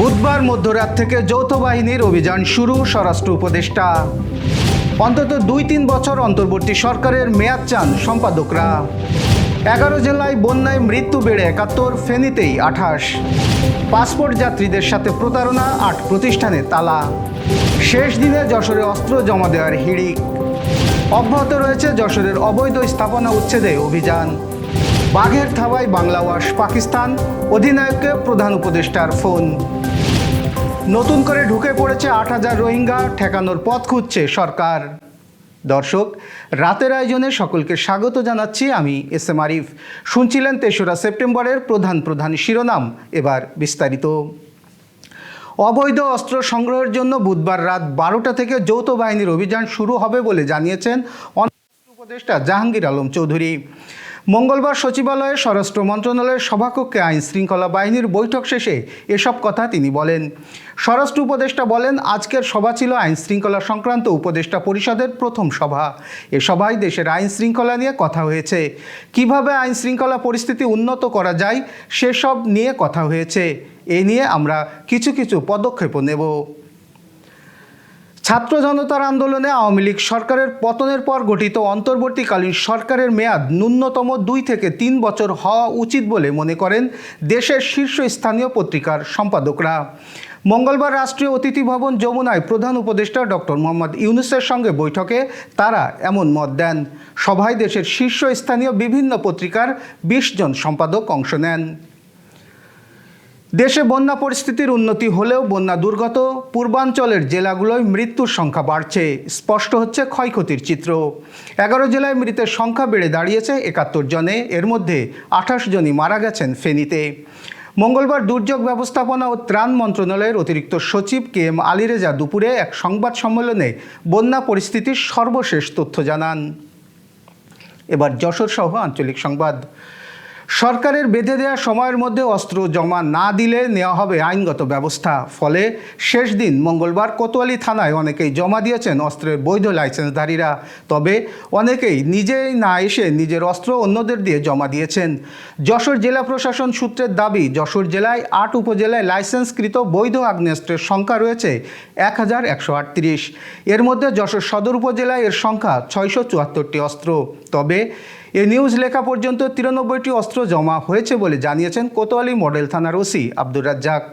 বুধবার মধ্যরাত থেকে যৌথ বাহিনীর অভিযান শুরু, স্বরাষ্ট্র উপদেষ্টা। অন্তত দুই তিন বছর অন্তর্বর্তী সরকারের মেয়াদ চান সম্পাদকরা। এগারো জেলায় বন্যায় মৃত্যু বেড়ে একাত্তর, ফেনীতেই আঠাশ। পাসপোর্ট যাত্রীদের সাথে প্রতারণা, আট প্রতিষ্ঠানে তালা। শেষ দিনে যশোরে অস্ত্র জমা দেওয়ার হিড়িক। অব্যাহত রয়েছে যশোরের অবৈধ স্থাপনা উচ্ছেদে অভিযান। বাঘের থাবায় বাংলাওয়াশ পাকিস্তান। অধিনায়ককে প্রধান উপদেষ্টার ফোন। নতুন করে ঢুকে পড়েছে আট হাজার রোহিঙ্গা, ঠেকানোর পথ খুঁজছে সরকার। দর্শক, রাতের আয়োজনে সকলকে স্বাগত জানাচ্ছি আমি এস এম আরিফ। শুনছিলেন তেসরা সেপ্টেম্বরের প্রধান প্রধান শিরোনাম, এবার বিস্তারিত। অবৈধ অস্ত্র সংগ্রহের জন্য বুধবার রাত বারোটা থেকে যৌথ বাহিনীর অভিযান শুরু হবে বলে জানিয়েছেন উপদেষ্টা জাহাঙ্গীর আলম চৌধুরী। মঙ্গলবার সচিবালয়ে স্বরাষ্ট্র মন্ত্রণালয়ের সভাকক্ষে আইন শৃঙ্খলা বাহিনীর বৈঠক শেষে এসব কথা তিনি বলেন। স্বরাষ্ট্র উপদেষ্টা বলেন, আজকের সভা ছিল আইন শৃঙ্খলা সংক্রান্ত উপদেষ্টা পরিষদের প্রথম সভা। এ সভায় দেশের আইন শৃঙ্খলা নিয়ে কথা হয়েছে। কীভাবে আইন শৃঙ্খলা পরিস্থিতি উন্নত করা যায়, সেসব নিয়ে কথা হয়েছে। এ নিয়ে আমরা কিছু কিছু পদক্ষেপও নেব। ছাত্র জনতার আন্দোলনে আওয়ামী লীগ সরকারের পতনের পর গঠিত অন্তর্বর্তীকালীন সরকারের মেয়াদ ন্যূনতম দুই থেকে তিন বছর হওয়া উচিত বলে মনে করেন দেশের শীর্ষস্থানীয় পত্রিকার সম্পাদকরা। মঙ্গলবার রাষ্ট্রীয় অতিথি ভবন যমুনায় প্রধান উপদেষ্টা ডক্টর মোহাম্মদ ইউনুসের সঙ্গে বৈঠকে তারা এমন মত দেন। সভায় দেশের শীর্ষস্থানীয় বিভিন্ন পত্রিকার বিশ জন সম্পাদক অংশ নেন। দেশে বন্যা পরিস্থিতির উন্নতি হলেও বন্যা দুর্গত, পূর্বাঞ্চলের জেলাগুলোয় মৃত্যুর সংখ্যা বাড়ছে, স্পষ্ট হচ্ছে ক্ষয়ক্ষতির চিত্র। এগারো জেলায় মৃতের সংখ্যা বেড়ে দাঁড়িয়েছে একাত্তর জনে, এর মধ্যে আঠাশ জনই মারা গেছেন ফেনীতে। মঙ্গলবার দুর্যোগ ব্যবস্থাপনা ও ত্রাণ মন্ত্রণালয়ের অতিরিক্ত সচিব কে এম আলিরেজা দুপুরে এক সংবাদ সম্মেলনে বন্যা পরিস্থিতির সর্বশেষ তথ্য জানান। এবার যশোর সহ আঞ্চলিক সংবাদ। সরকারের বেঁধে দেওয়া সময়ের মধ্যে অস্ত্র জমা না দিলে নেওয়া হবে আইনগত ব্যবস্থা। ফলে শেষ দিন মঙ্গলবার কোতোয়ালি থানায় অনেকেই জমা দিয়েছেন অস্ত্রের বৈধ লাইসেন্সধারীরা। তবে অনেকেই নিজেই না এসে নিজের অস্ত্র অন্যদের দিয়ে জমা দিয়েছেন। যশোর জেলা প্রশাসন সূত্রের দাবি, যশোর জেলায় আট উপজেলায় লাইসেন্সকৃত বৈধ আগ্নেয়াস্ত্রের সংখ্যা রয়েছে এক হাজার একশো আটত্রিশ। এর মধ্যে যশোর সদর উপজেলায় এর সংখ্যা ছয়শো চুয়াত্তরটি অস্ত্র। তবে এ নিউজ লেখা পর্যন্ত তিরানব্বইটি অস্ত্র জমা হয়েছে বলে জানিয়েছেন কোতোয়ালি মডেল থানার ওসি আব্দুর রাজ্জাক।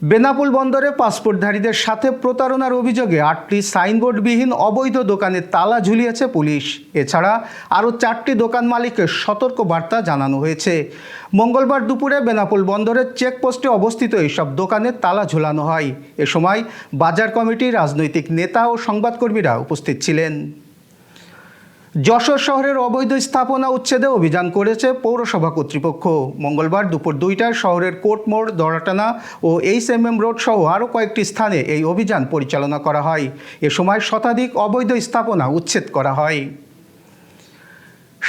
বেনাপুল বন্দরে পাসপোর্টধারীদের সাথে প্রতারণার অভিযোগে আটটি সাইনবোর্ডবিহীন অবৈধ দোকানে তালা ঝুলিয়েছে পুলিশ। এছাড়া আরও চারটি দোকান মালিকের সতর্ক বার্তা জানানো হয়েছে। মঙ্গলবার দুপুরে বেনাপুল বন্দরের চেকপোস্টে অবস্থিত এইসব দোকানে তালা ঝুলানো হয়। এ সময় বাজার কমিটির রাজনৈতিক নেতা ও সংবাদকর্মীরা উপস্থিত ছিলেন। যশোর শহরের অবৈধ স্থাপনা উচ্ছেদে অভিযান করেছে পৌরসভা কর্তৃপক্ষ। মঙ্গলবার দুপুর দুইটায় শহরের কোর্টমোড় দরাটানা ও এইচ এম এম রোড সহ আরও কয়েকটি স্থানে এই অভিযান পরিচালনা করা হয়। এ সময় শতাধিক অবৈধ স্থাপনা উচ্ছেদ করা হয়।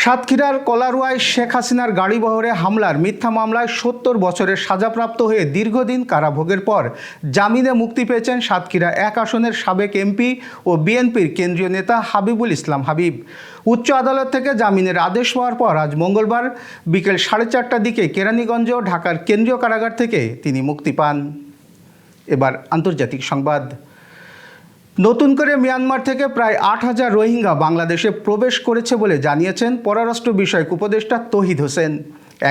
সাতক্ষীরার কলারুয়ায় শেখ হাসিনার গাড়িবহরে হামলার মিথ্যা মামলায় সত্তর বছরের সাজাপ্রাপ্ত হয়ে দীর্ঘদিন কারাভোগের পর জামিনে মুক্তি পেয়েছেন সাতক্ষীরা এক আসনের সাবেক এমপি ও বিএনপির কেন্দ্রীয় নেতা হাবিবুল ইসলাম হাবিব। উচ্চ আদালত থেকে জামিনের আদেশ হওয়ার পর আজ মঙ্গলবার বিকেল সাড়ে চারটার দিকে কেরানীগঞ্জ ঢাকার কেন্দ্রীয় কারাগার থেকে তিনি মুক্তি পান। এবার আন্তর্জাতিক সংবাদ। নতুন করে মিয়ানমার থেকে প্রায় আট হাজার রোহিঙ্গা বাংলাদেশে প্রবেশ করেছে বলে জানিয়েছেন পররাষ্ট্র বিষয়ক উপদেষ্টা তহিদ হোসেন।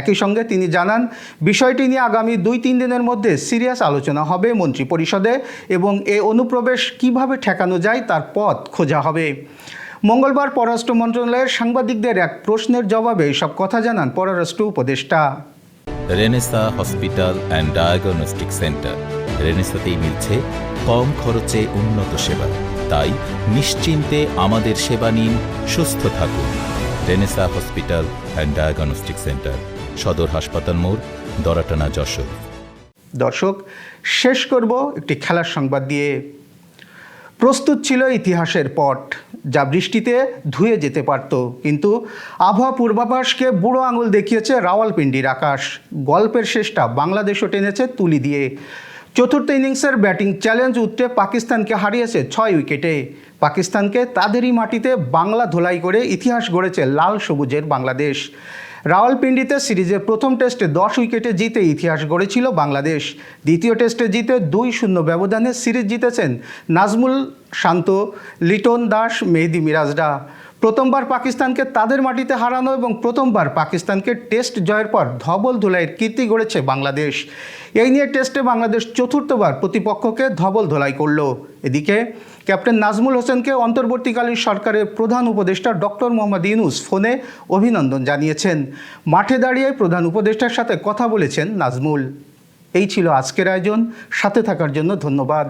একই সঙ্গে তিনি জানান, বিষয়টি নিয়ে আগামী দুই তিন দিনের মধ্যে সিরিয়াস আলোচনা হবে মন্ত্রী পরিষদে এবং এ অনুপ্রবেশ কীভাবে ঠেকানো যায় তার পথ খোঁজা হবে। মঙ্গলবার পররাষ্ট্র মন্ত্রণালয়ের সাংবাদিকদের এক প্রশ্নের জবাবে এসব কথা জানান পররাষ্ট্র উপদেষ্টা। Renaissance hospital and diagnostic centre. রেনেসাতেই মিলছে কম খরচে উন্নত সেবা। তাই নিশ্চিন্তে আমাদের সেবা নিন, সুস্থ থাকুন। Renaissance hospital and diagnostic centre, সদর হাসপাতাল মোড়, দরাটানা যশোর। দর্শক, শেষ করব একটি খেলার সংবাদ দিয়ে। প্রস্তুত ছিল ইতিহাসের পট, যা বৃষ্টিতে ধুয়ে যেতে পারত। কিন্তু আবহাওয়া পূর্বাভাসকে বুড়ো আঙুল দেখিয়েছে রাওয়ালপিন্ডির আকাশ। গল্পের শেষটা বাংলাদেশও টেনেছে তুলি দিয়ে। চতুর্থ ইনিংসের ব্যাটিং চ্যালেঞ্জ উঠতে পাকিস্তানকে হারিয়েছে ছয় উইকেটে। পাকিস্তানকে তাদেরই মাটিতে বাংলা ধোলাই করে ইতিহাস গড়েছে লাল সবুজের বাংলাদেশ। রাওয়ালপিন্ডিতে সিরিজের প্রথম টেস্টে দশ উইকেটে জিতে ইতিহাস গড়েছিল বাংলাদেশ। দ্বিতীয় টেস্টে জিতে দুই শূন্য ব্যবধানে সিরিজ জিতেছেন নাজমুল শান্ত, লিটন দাস, মেহেদি মিরাজরা। প্রথমবার পাকিস্তানকে তাদের মাটিতে হারানো এবং প্রথমবার পাকিস্তানকে টেস্ট জয়ের পর ধবল ধুলাইয়ের কীর্তি গড়েছে বাংলাদেশ। এই নিয়ে টেস্টে বাংলাদেশ চতুর্থবার প্রতিপক্ষকে ধবল ধোলাই করল। এদিকে ক্যাপ্টেন নাজমুল হোসেনকে অন্তর্বর্তীকালীন সরকারের প্রধান উপদেষ্টা ডক্টর মোহাম্মদ ইউনুস ফোনে অভিনন্দন জানিয়েছেন। মাঠে দাঁড়িয়ে প্রধান উপদেষ্টার সাথে কথা বলেছেন নাজমুল। এই ছিল আজকের আয়োজন। সাথে থাকার জন্য ধন্যবাদ।